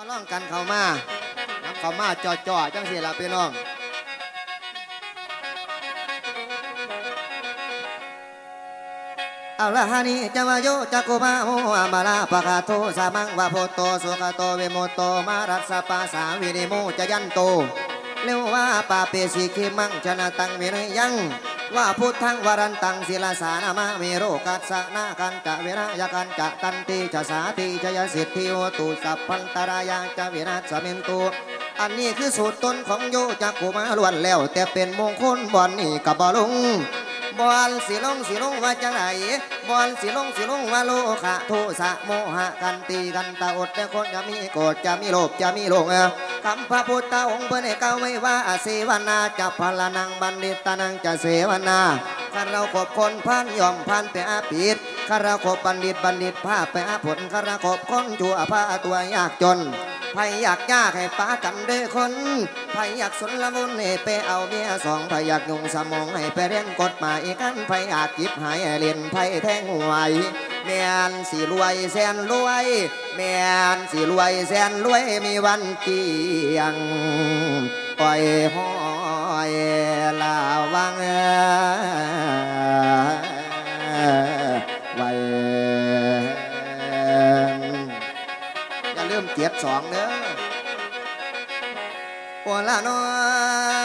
ต่อร่องกันเข้ามาน้ำเข้ามาจ่อๆจังสิล่ะพี่น้องเอาละฮานี่จะมาโยจักุมาโมอามาลาปะกาโตสามังวาโพโตสุขโตเวโมโตมารัสปาสาวินิโมจะยันโตเรียวว่าปาเปสีคิมังชนะตังวินยัง ว่าพุทธังวรันตังศิลาสานามาเมโรกัสสะนากันจะเวรายกันจะตันติจะสาติจะยสิทธิโอตุสัพพันตรายาจะวินาศเมนตุอันนี้คือสูตรต้นของโยจักกุมาล้วนแล้ว แต่เป็นมงคลบ่อนนี่กับบอลง บอลสิลงสิลงว่าจังไหนบอลสิลงสิลงว่าโลขะโทสะโมหะกันตีกันตาอดแต่คนจะมีโกรธจะมีโลภจะมีโลงคำพระพุทธองค์เพื่อนให้เก้าไว้ว่าอาเสวนาจะพลานังบัณฑิตานังจะเสวนาข้าเราขบคนพันยอมพันไปอาปิดข้าเราขบบัณฑิตบัณฑิตผ้าไปอาผลข้าเราขบคนชั่วผ้าตัวยากจน ไผอยากยากให้ป้ากันเด้อคนไผอยากสนละมุนให้ไปเอาเมียสองไผอยากยุ่งสมองให้ไปเรียนกฎหมายกันไผอยากจิบหายเรียนไผแทงหวยแมนสิรวยแสนรวย แมนสิรวยแสนรวยมีวันเกียงปล่อยห้อยลาวังไว้ สองเด้อโอละนอน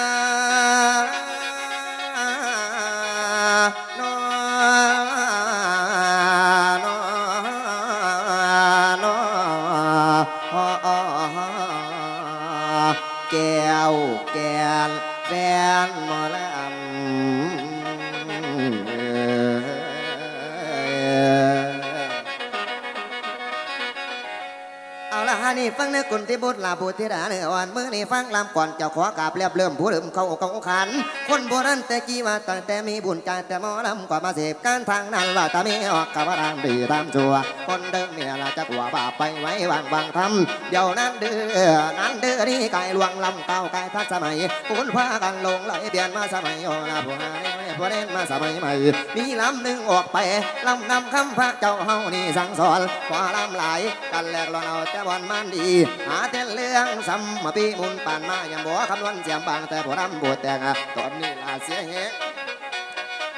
ฟังเนื้อกุนที่บุตรลาบุตรธิดาเนื้ออ่อนมือนี่ฟังลำก่อนเจ้าขอกราบเรียบเริ่มผู้ลืมเขาเขาขัน คนโบราณแต่จีว่าตั้งแต่มีบุญใจแต่หมอลำกว่ามาเสพการทางนั้นว่าตามีออกกับว่าทำดีตามชัว คนเดิมเนี่ยละจะกลัวบาปไปไว้วางวางทำเดี๋ยวนั้นเดือนั้นเดือนี่ไก่ลวงลำเก่าไก่ทัดสมัยคุณพากันลงไหลเปลี่ยนมาสมัยโอลาผู้หา พระเล่นมาสมัยใหม่ มีลำหนึ่งออกไปลำนำคำพระเจ้าเฮานี่สั่งสอนขวาลำหลายกันแลกรอนเอาแต่บอลมันดี หาแต่เรื่องซ้ำมาปีมุนปานมายังบ่คำนวณเสียมบางแต่ผู้รำบวแต่งอะตอนนี้ลาเสียแหง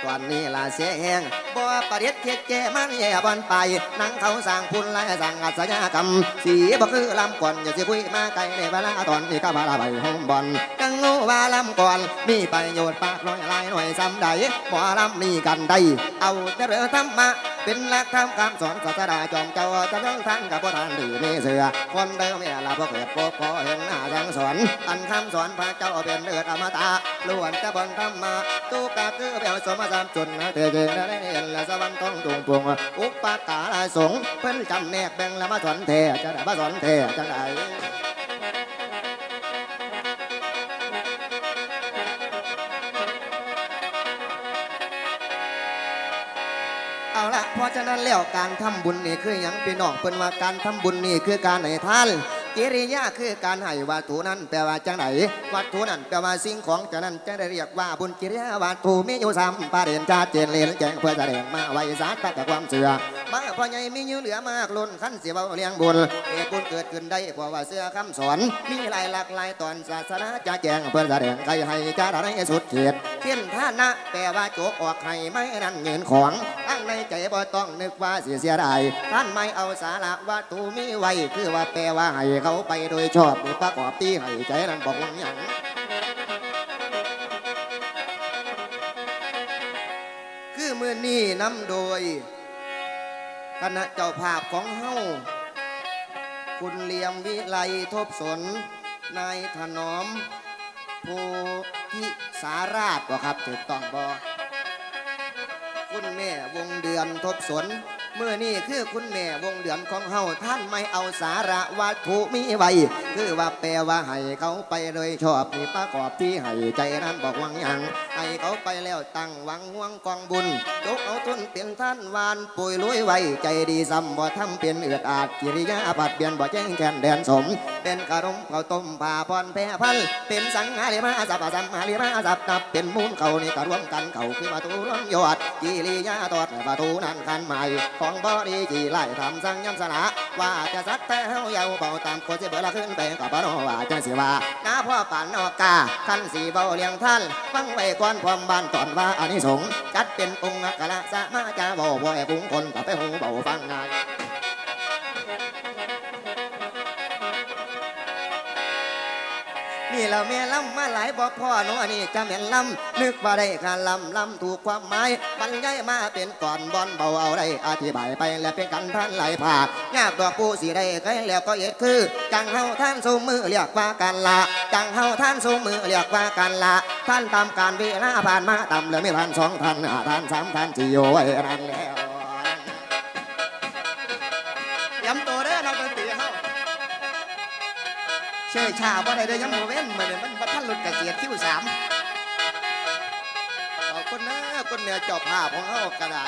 ตอนนี้ลาเสียแหง บ่ประเด็ดเท็ดแก่มันแย่บอนไปนั่งเขาสร้างพุ่นและสั่งอัศยากรรม สีบ่คือลำก่อนอย่าสิคุยมาไกลในเวลาตอนนี้ก็บาลาใบห้องบอลกังงูว่าลำก่อนมีประโยชน์ปากน้อยลายหน่อยซ้ำใดหมอลำนี่กันได้เอาเรือธรรมะเป็นหลักธรรมคำสอนศาสดาจอมเจ้าจะเรื่องทางกับพ่อทานดีมีเสือคนเดิมเนี่ยลาพ่อเกิดพ่อพ่อเห็นหน้าสั่งสอนอันคำสอนพระเจ้าเป็นเลือดอมตะล้วนจะบนธรรมะตุกะคือเบลสมสามจุนเตเจนได้เห็นและสวรรค์ต้องจงปวงอุปกาลสงเพิ่นจำแนกแบ่งล้วมาสอนเทจะได้มาสอนเทจะได้เอาละเพราะฉะนั้นแล้วการทำบุญนี่คืออย่างพี่น้องเพิ่นว่าการทำบุญนี่คือการให้ทาน กิริยาคือการให้วัตถุนั้นแปลว่าจังไหนวัตถุนั้นแปลว่าสิ่งของจากนั้นจะได้เรียกว่าบุญกิริยาวัตถุมีอยู่สามประเด็นชาเจนเลนแจ้งเพื่อแสดงมาไว้สาตจากความเสื่อมาพ่อใหญ่มีอยู่เหลือมากล้นขั้นเสียเบาเลี้ยงบุญเหตุบุญเกิดขึ้นได้เพราะว่าเสื้อคำสอน มีหลายหลากหลายตอนศาสนาจะแจ้งเพื่อแสดงใครให้จะได้สุดเขตเขียนท่านะแปลว่าโจกออกให้ไม่นั่นเงินของตั้งในใจบ่ต้องนึกว่าเสียเสียดายท่านไม่เอาสาระวัตถุมีไว้คือว่าแปลว่าให้เขาไปโดยชอบหรือประกอบที่ให้ใจนั้นบอกว่าอย่างคือเมื่อนี้นำโดย คณะเจ้าภาพของเฮาคุณเหลียมวิไลทบสน นายถนอมโพธิสาราชบ่ครับถูกต้องบ่คุณแม่วงเดือนทบสนเมื่อนี่คือคุณแม่วงเดือนของเฮาท่านไม่เอาสาระวัตถุมีไว้ คือว่าแปลว่าให้เขาไปเลยชอบนี่ประกอบที่ให้ใจนั้นบอกวังยังให้เขาไปแล้วตั้งหวังห่วงกองบุญจกเอาทุนเป็นท่านวานปุยลุยไว้ใจดีซ้ำบ่ทำเป็นเอือดอาดกิริยาผัดเปลี่ยนบ่แจ้งแกนแดนสม เป็นขนมเขาต้มผ่าพรแพร่พันเป็นสังหาริมาสัพพะสัมหาริมาสัพนับเป็นมูลเขานี่ก็รวมกันเขาคือประตูรวมยอดกิริยาตอดประตูนั้นคันใหม่ของบอดีจีไล่ทำสังยำสละว่าจะสักแต่เฮาเยาเบาตามคนสิเบอละขึ้นไปกับบ่นว่าจังสิว่าน้าพ่อป่านนอกกาคันสีเบาเลี้ยงท่านฟังไว้ก่อนพร้อมบ้านตอนว่าอันนี้สงจัดเป็นองค์อักะละสมาจาบ่บ่แอบุ้งคนกับไปหูเบาฟังนาย นี่เราแม่ลำมาหลายบอกพ่อหนูอันนี้จะแม่นลำนึกว่าได้การลำลำถูกความหมายบรรยายมาเป็นก่อนบอนเบาเอาได้อธิบายไปแล้วเป็นกันท่านไหลผ่ากยากดอกผู้สีได้ก็แล้วก็เอ็ดคือ จังเฮาท่านสูมือเรียกว่าการละจังเฮาท่านสูมือเรียกว่าการละท่านตามการเวลาผ่านมาตำเลยไม่ทันสองท่านท่านสามท่านจีโยไว้นั่นแล้ว ชื่อชาบ่ได้เด้อยังโมเว้นมาเนี่ยมันบัท่านหลุดกระเจียดคิวสามขอบคุณนะคนเหนือเจอบภาพของเขากระได้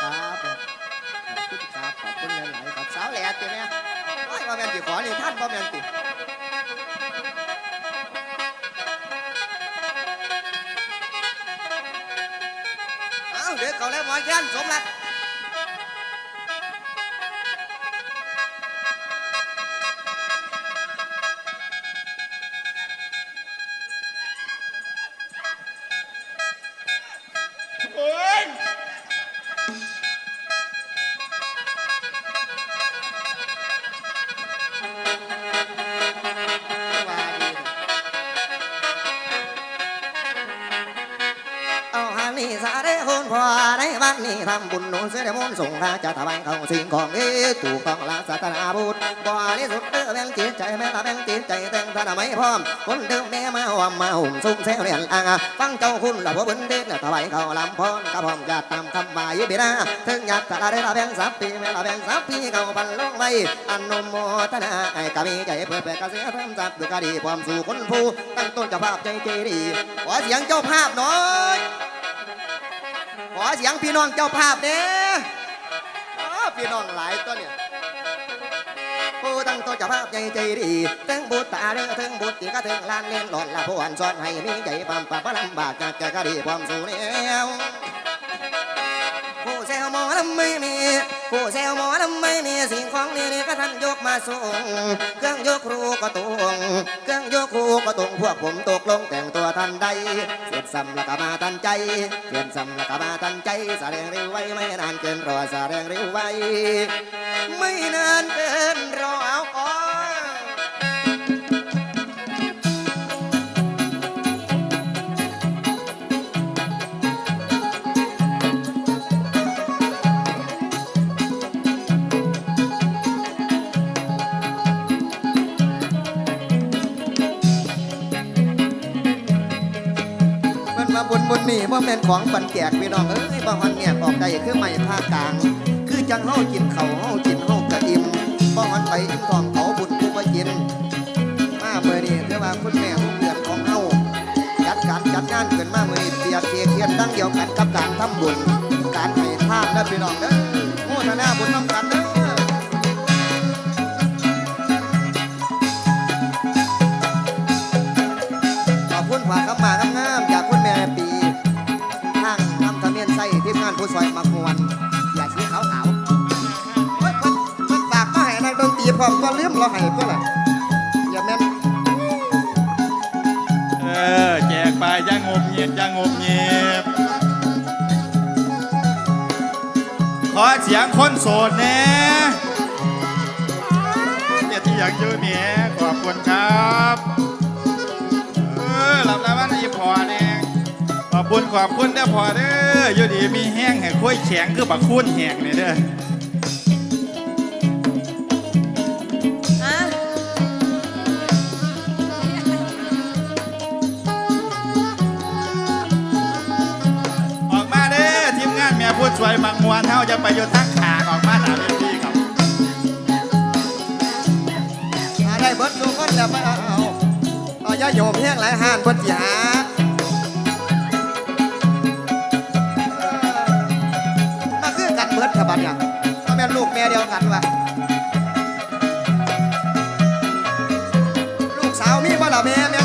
ครับขอบคุณครับขอบคุณหลายๆครับสาวแหล่ติเนี่ยโอ้ยบ่ แม่นติขอนี่ท่านบ่แม่นติเอ้าเด็กเขาแล้วหมอยันสมรัก บ้านนี้ทำบุญหนุนเสียได้มนต์ส่งข้าจะถวายเขาสิ่งของนี้ถูกต้องละสัตนาบุตรบ่นี้สุดเด้อแบ่งจิตใจแม่ละแบ่งจิตใจแต่งท่านไม่พร้อม คนเดิมแม่มาหอมมาหุ่มซุ่มแซวเรียนอ่างฟังเจ้าคุณหละพวบุญเด็ดถวายเขาลำพรกระพร้อมญาติตามคำมายบิดาถึงญาติละได้ละแบ่งสับปีแม่ละแบ่งสับปีเขาพันลงไว้อนุโมทนาไอ้กะมีใจเพื่อแผ่กระเสียทำสับด้วยกะดีความสู่คนผู้ตั้งต้นจ้าภาพใจเจดีขอเสียงเจ้าภาพหน่อย ขอเสียงพี่น้องเจ้าภาพเด้อพี่น้องหลายตัวเนี่ยผู้ตั้งตัวเจ้าภาพใจใจดีถึงบุตรตาเด้อถึงบุตรที่ก็ถึงลานเล่นหล่นละผู้อันสอนให้มีใจปั๊มปะปะลำบากจากแกก็ดีความสูงเนี่ย ผู้เซลหมอลำไม่มีสิ่งของนี่นี่ก็ท่านยกมาส่งเครื่องยกครูก็ตวงเครื่องยกครูก็ตวงพวกผมตกลงแต่งตัวทันใดเสียดซ้ำแล้วก็มาทันใจเสียนซ้ำแล้วก็มาทันใจแสดงเร็วไว้ไม่นานเกินรอแสดงเร็วไว้ไม่นานเกินรอ คนนี้ว่าแม่นของปันแจกพี่น้องเอ้ยบ่ฮอนแงกออกใจคือไม่ภาคกลาง คือจังเฮากินเขาเฮากินเฮากระอิ่มบ่ฮอนไปอิ่มท้องเขาบุญผู้บ่กิน มาเมื่อนี้คือว่าคุณแม่ของเดือนของเฮาจัดการจัดงานเกินมาเมื่อนี้เปียกเกียนดังเดียวกันกับการทำบุญ การให้ทานนะพี่น้องเด้อ มเราให้เพื่อล่ะอย่าแม่นเออ แจกไปอย่างงบเงียบอย่างงบเงียบขอเสียงคนโสดแน่เดี๋ยที่อยากเจอเมียขอบคุณครับเออหลับตาบ้านอีพอเนี่ยขอบคุณขอบคุณเด้อพอเด้ออยู่ดีมีแห้งแห่งคุยแข็งคือบักคุ้นแห้งเนี่ยเด้อ วยบางมวนเท่าจะไปอยู่ทั้งขางออกมาหนาเวทีครับหาได้เบิร์ดทุกคนจะเไปเอาเอาเอาย่าโยมแห้งหลายห้านเบิดหยาเออมาคือกันเบิร์ดอะบัดเนี่ยถ้าแม่ลูกแม่เดียวกันวะลูกสาวมีบ่ล่ะแม่แม่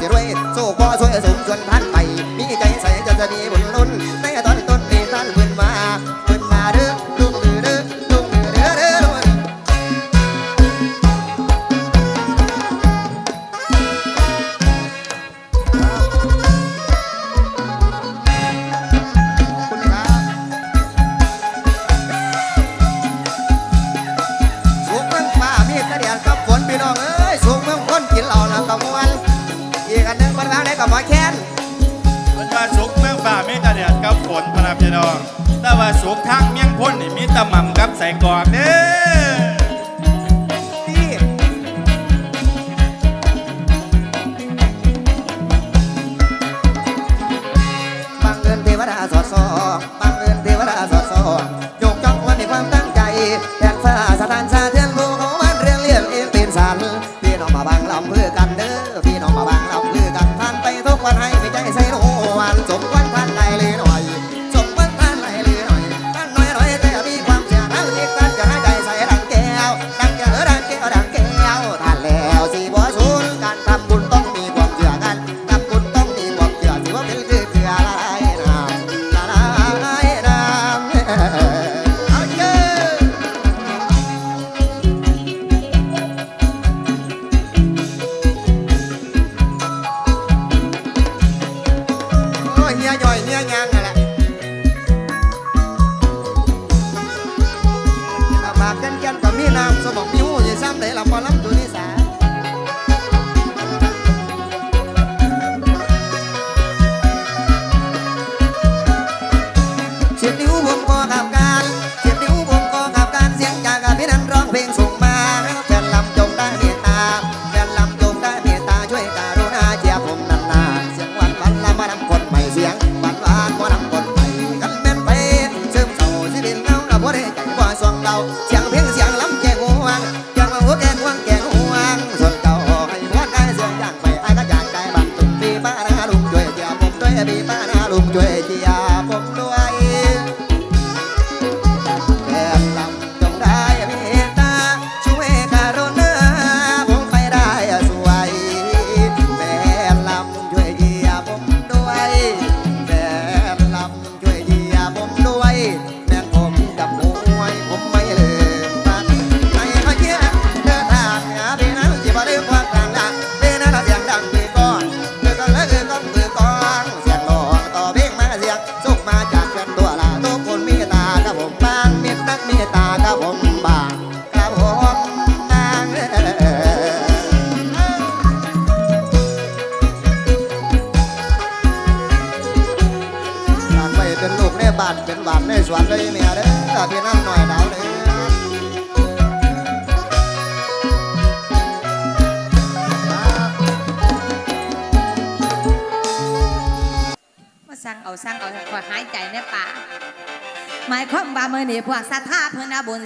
graduate Ah. hora.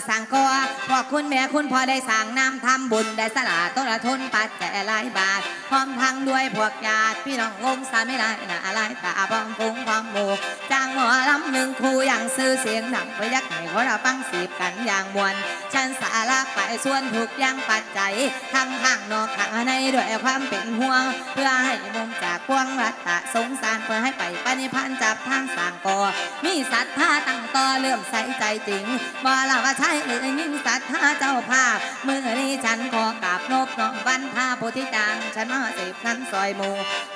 สั่งก่อพวกคุณแม่คุณพ่อได้สั่งน้ำทำบุญได้สละต้นละทุนปัจจัยหลายบาท พร้อมทั้งด้วยพวกญาติพี่น้องวงสาไม่ได้นะอะไรตาพร้อมฟุ้งพร้อมหมู่จ้างหมอลำหนึ่งครูอย่างซื้อเสียงดังไปยักไหนขอเราฟังสีบกันอย่างมวลฉันสาระไปส่วนถูกอยังปัจจัยทั้งข้างนอกข้างในด้วยความเป็นห่วง เพื่อให้มุมจากพวงรัตตะสงสารเพื่อให้ไปปณิพันธ์จับทางสางก่อมีศรัทธาตั้งต่อเลื่อมใสใจจริงบ่ละว่าใช่ยิ่งศรัทธาเจ้าภาพเมื่อนี้ฉันขอกราบนบน้อมวันพาโพธิจางฉันมาสิบนั้นซอยหมู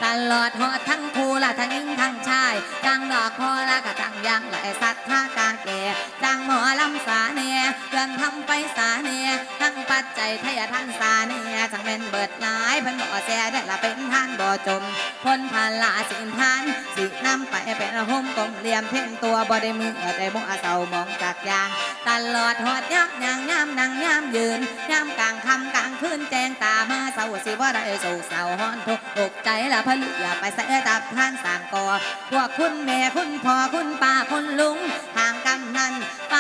ตลอดหอดทั้งครูละทั้งยิ่งทั้งชายจังดอกพอละกะจังยังและศรัทธากาแก่จังหมอลำสาเนียเรื่องทำไปสาเนียทั้งปัจจัยทยท่านสาเนียจังเป็นเบิดหลายพันบ่อแสได้ละเป็นท่านบ่อจมพ้นพันละสินทานสินำไปเป็นห่มกลมเหลี่ยมเพ่งตัวบ่ได้มือแต่บ่อาเศร้ามองจากยางตลอดหอดยักยางยามนั่งยามยืนยามกลางคำกลางคืนแจงตามาเศร้าสิว่าได้สู่เศร้าฮ้อนทุกอกใจละพะลุอย่าไปใส่ตับท่านสางก่อพวกคุณแม่คุณพ่อคุณป้าคุณลุงทางกัน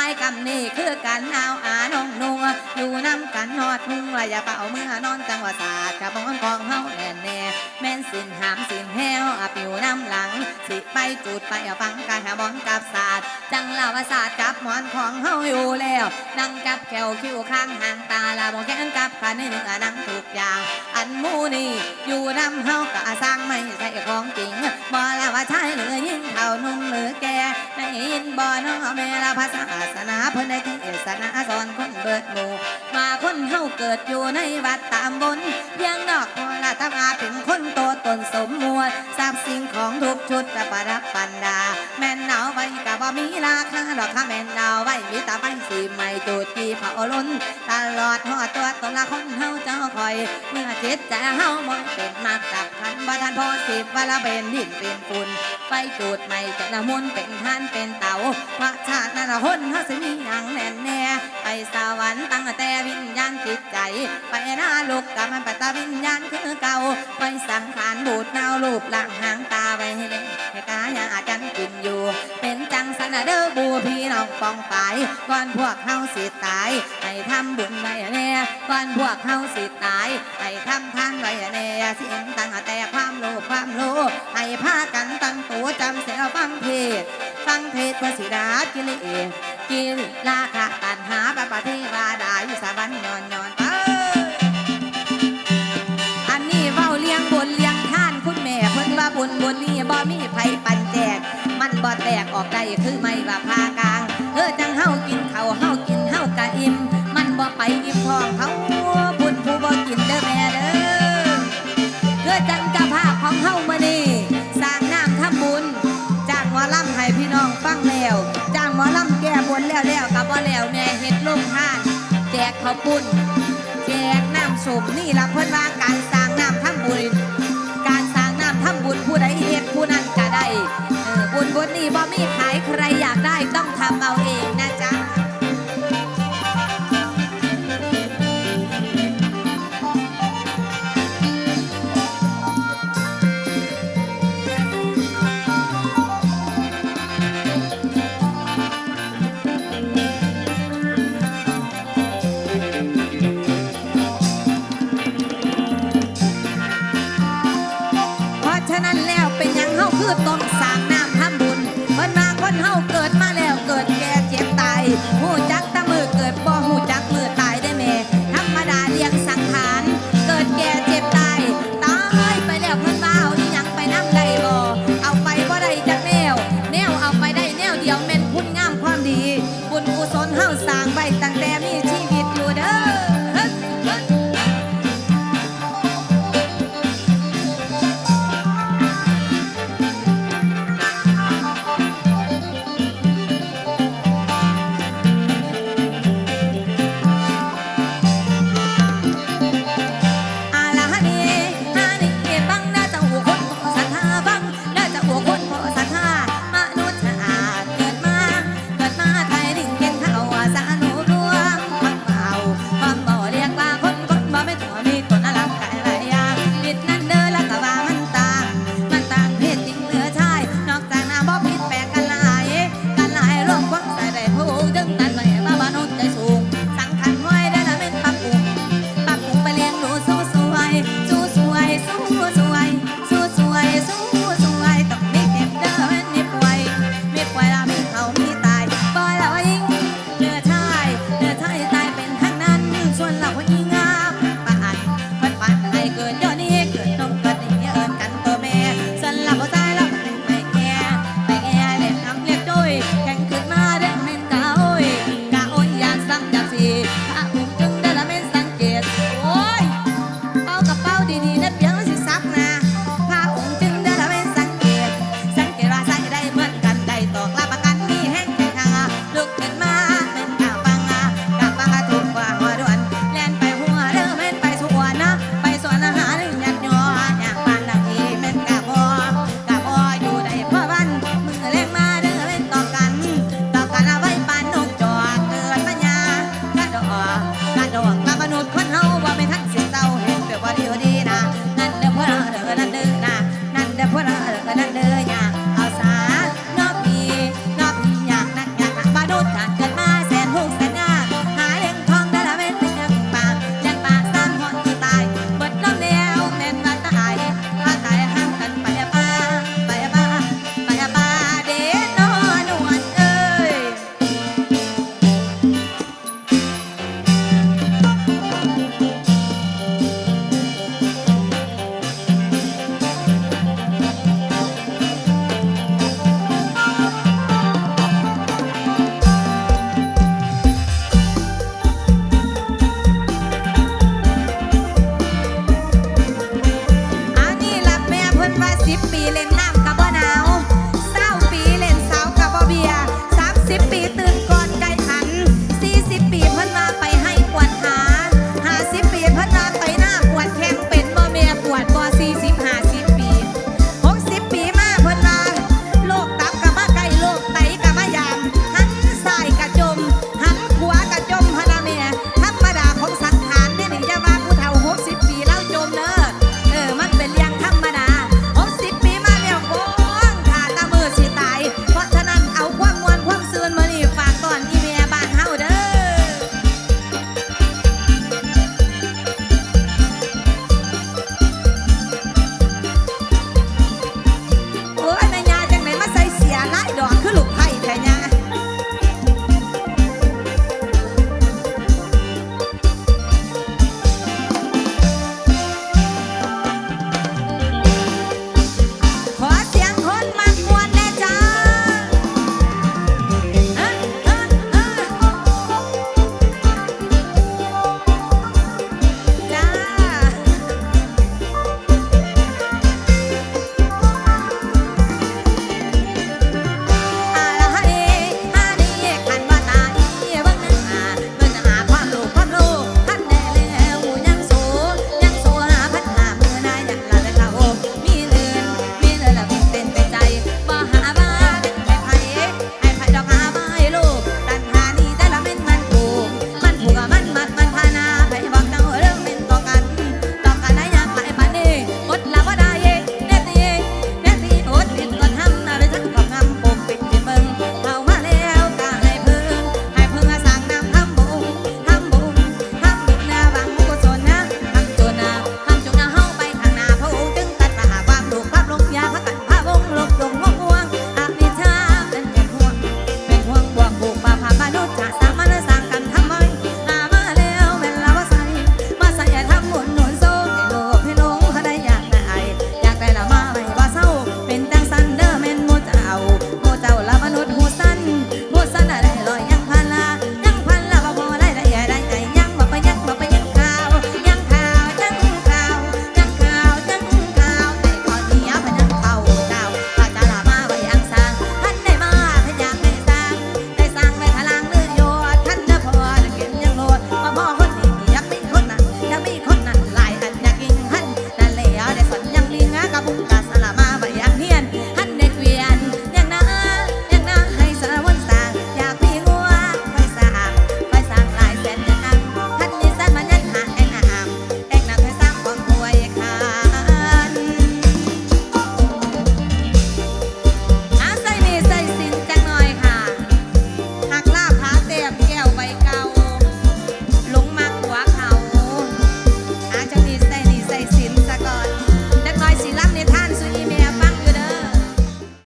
ายกำนี่คือกันเอาอาน้องนัวอยู่น้ำกันหอดหุงละย่าเป่าเมื่อนอนจังหวะศาสตร์ขบอนของเฮาแน่แน่แม่นสินหามสินแห้วอาปิวน้ำหลัง สิไปจุดไปเอาฟังกายหาบอนกับศาสตร์จังลาวศาสตร์กับหมอนของเฮาอยู่แล้วนั่งกับแขวคิ้วข้างห่างตาละมองแขนกับขาในหนึ่งอะนั่งทุกอย่าง อันมูนี่อยู่น้ำเฮากะสร้างไม่ใช่ของจริงบ่ละว่าชายหรือยิ่งเท่านุ่มหรือแก่ในยินบ่น้อแม่ละภาษาสนาเพิ่นได้เทศนาสอนคนเบิดหมู่มาคนเฮาเกิดอยู่ในวัดตามบนเพียงนอกพอละถ้ามาเป็นคนโตตนสมมวลทราบสิ่งของทุกชุดประประดับปันดา แม่นเอาไว้กะ บ่มีราคาดอกค่ะแม่นเอาไว้มีตาไฟสีใหม่จูดที่เผาล้นตลอดหอตัวตนละคนเฮาเจ้าคอย เมื่อจิตใจเฮามองเป็นมากกับพันบ่ทันพอสิบว่าละเป็นดินเป็นฝุ่นไฟจูดใหม่จะละมุนเป็นท่านเป็นเต่าพระชาตินั่นละคนเฮาสิมีหยังแน่แน่ไปสวรรค์ตั้งแต่วิญญาณจิตใจ ไปนาลูกกับมันไปตาวิญญาณคือเก่าไปสังขารบูดเนารูปร่างหางตาไว้ให้เล่นให้กายาจันกินอยู่เป็น สนะเด้อบูพี่น้องปองไปก่อนพวกเฮาสิตายให้ทำบุญไว้แน่ก่อนพวกเฮาสิตายให้ทำทานไว้แน่เสียงตั้งแต่ความโลภความโลภให้พากันตั้งตัวจำเสียฟังเทศฟังเทศพื่อสิดากิเลกิเลสราคะตัณหาปะปะเทวาดาอยู่สวรรค์ยอน มันบ่แตกออกได้คือไม่ว่าพากลางเออจังเฮากินเขาเฮากินเฮากะอิ่มมันบ่ไปอิ่มท้องเขาบุญผู้บ่กินเด้อแม่เด้อเพื่อจังกะภาพของเฮามื้อนี้สร้างน้ำทำบุญจ้างหมอลำให้พี่น้องฟังแล้วจ้างหมอลำแก้บนแล้วแล้วกับบ่แล้วแน่เฮ็ดลงทาน แจกข้าวปุ้นแจกน้ำสมนี่ละเพิ่นว่าการสร้าง บุญบุญนี่บ่มีขายใครอยากได้ต้องทำ สู้